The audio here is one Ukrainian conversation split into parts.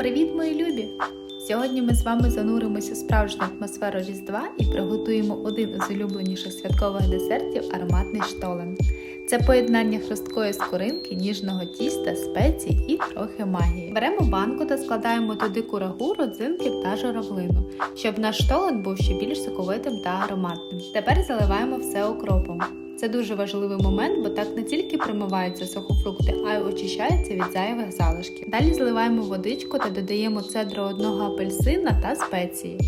Привіт, мої любі! Сьогодні ми з вами зануримося в справжню атмосферу Різдва і приготуємо один із улюбленіших святкових десертів ароматний штолен. Це поєднання хрусткої скоринки, ніжного тіста, спецій і трохи магії. Беремо банку та складаємо туди курагу, родзинки та журавлину, щоб наш штолен був ще більш соковитим та ароматним. Тепер заливаємо все окропом. Це дуже важливий момент, бо так не тільки промиваються сухофрукти, а й очищаються від зайвих залишків. Далі зливаємо водичку та додаємо цедру одного апельсина та спеції.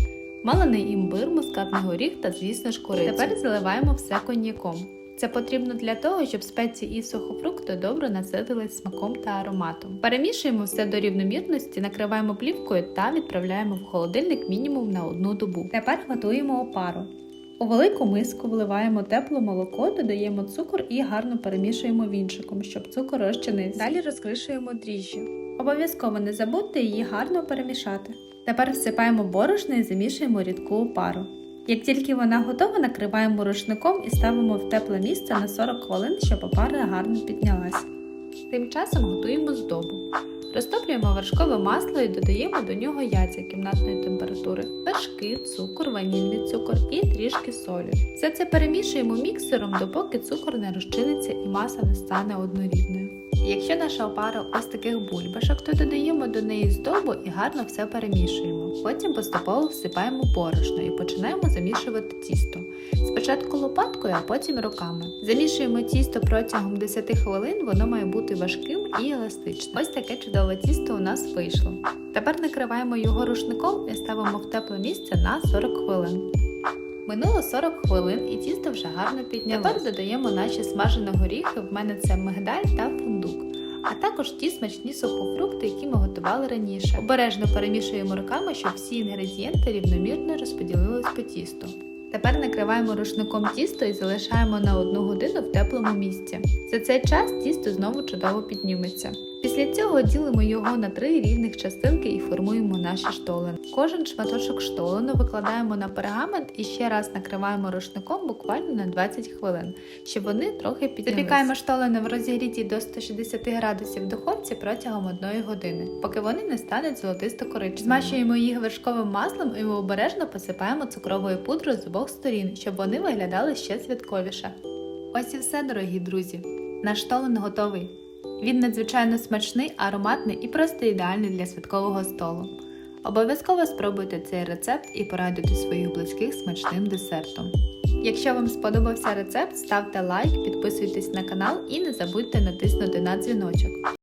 Малений імбир, мускатний горіх та, звісно ж, корицю. Тепер заливаємо все коньяком. Це потрібно для того, щоб спеції і сухофрукти добре наситились смаком та ароматом. Перемішуємо все до рівномірності, накриваємо плівкою та відправляємо в холодильник мінімум на одну добу. Тепер готуємо опару. У велику миску вливаємо тепле молоко, додаємо цукор і гарно перемішуємо вінчиком, щоб цукор розчинився. Далі розкришуємо дріжджі. Обов'язково не забудьте її гарно перемішати. Тепер всипаємо борошно і замішуємо рідку опару. Як тільки вона готова, накриваємо рушником і ставимо в тепле місце на 40 хвилин, щоб опара гарно піднялась. Тим часом готуємо здобу. Розтоплюємо вершкове масло і додаємо до нього яйця кімнатної температури, вершки, цукор, ванільний цукор і трішки солі. Все це перемішуємо міксером, допоки цукор не розчиниться і маса не стане однорідною. Якщо наша опара ось таких бульбашок, то додаємо до неї здобу і гарно все перемішуємо. Потім поступово всипаємо борошно і починаємо замішувати тісто. Спочатку лопаткою, а потім руками. Замішуємо тісто протягом 10 хвилин, воно має бути важким і еластичним. Ось таке чудове тісто у нас вийшло. Тепер накриваємо його рушником і ставимо в тепле місце на 40 хвилин. Минуло 40 хвилин і тісто вже гарно піднялося. Тепер додаємо наші смажені горіхи, в мене це мигдаль та фундук. А також ті смачні сухофрукти, які ми готували раніше. Обережно перемішуємо руками, щоб всі інгредієнти рівномірно розподілились по тісту. Тепер накриваємо рушником тісто і залишаємо на одну годину в теплому місці. За цей час тісто знову чудово підніметься. Після цього ділимо його на три рівних частинки і формуємо наші штолени. Кожен шматочок штолену викладаємо на пергамент і ще раз накриваємо рушником буквально на 20 хвилин, щоб вони трохи піднялись. Запікаємо штолени в розігріті до 160 градусів духовці протягом 1 години, поки вони не стануть золотисто коричневими. Змащуємо їх вершковим маслом і обережно посипаємо цукровою пудрою з обох сторін, щоб вони виглядали ще святковіше. Ось і все, дорогі друзі. Наш штолен готовий. Він надзвичайно смачний, ароматний і просто ідеальний для святкового столу. Обов'язково спробуйте цей рецепт і порадуйте своїх близьких смачним десертом. Якщо вам сподобався рецепт, ставте лайк, підписуйтесь на канал і не забудьте натиснути на дзвіночок.